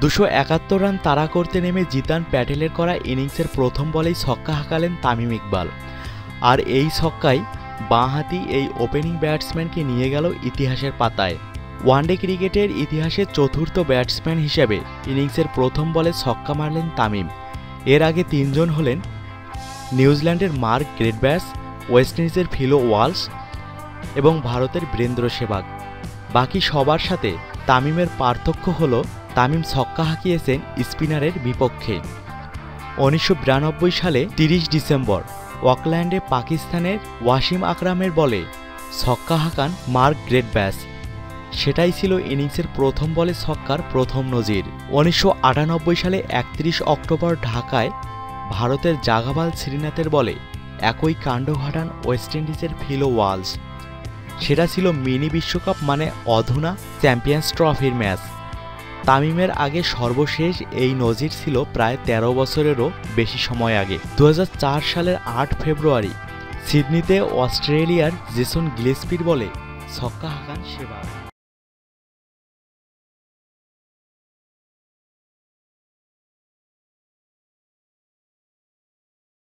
দুশো একাত্তর রান তাড়া করতে নেমে জিতান প্যাটেলের করা ইনিংসের প্রথম বলেই ছক্কা হাঁকালেন তামিম ইকবাল। আর এই ছক্কাই বাঁহাতি এই ওপেনিং ব্যাটসম্যানকে নিয়ে গেল ইতিহাসের পাতায়। ওয়ানডে ক্রিকেটের ইতিহাসে চতুর্থ ব্যাটসম্যান হিসেবে ইনিংসের প্রথম বলে ছক্কা মারলেন তামিম। এর আগে তিনজন হলেন নিউজিল্যান্ডের মার্ক গ্রেটব্যাস, ওয়েস্ট ইন্ডিজের ফিলো ওয়ালস এবং ভারতের বীরেন্দ্র সেবাগ। বাকি সবার সাথে তামিমের পার্থক্য হল তামিম ছক্কা হাঁকিয়েছেন স্পিনারের বিপক্ষে। উনিশশো বিরানব্বই সালে তিরিশ ডিসেম্বর, অকল্যান্ডে পাকিস্তানের ওয়াসিম আকরামের বলে ছক্কা হাঁকান মার্ক গ্রেট ব্যাস সেটাই ছিল ইনিংসের প্রথম বলে ছক্কার প্রথম নজির। উনিশশো আটানব্বই সালে একত্রিশ অক্টোবর ঢাকায় ভারতের জাগাবাল শ্রীনাথের বলে একই কাণ্ড ঘটান ওয়েস্ট ইন্ডিজের ফিলো ওয়ালস। সেটা ছিল মিনি বিশ্বকাপ মানে অধুনা চ্যাম্পিয়ন্স ট্রফির ম্যাচ। তামিমের আগে সর্বশেষ এই নজির ছিল প্রায় ১৩ বছরেরও বেশি সময় আগে। দু হাজার চার সালের আট ফেব্রুয়ারি, সিডনিতে অস্ট্রেলিয়ার জেসন গ্লেসপির বলে, ছক্কা হাঁকান সেবার।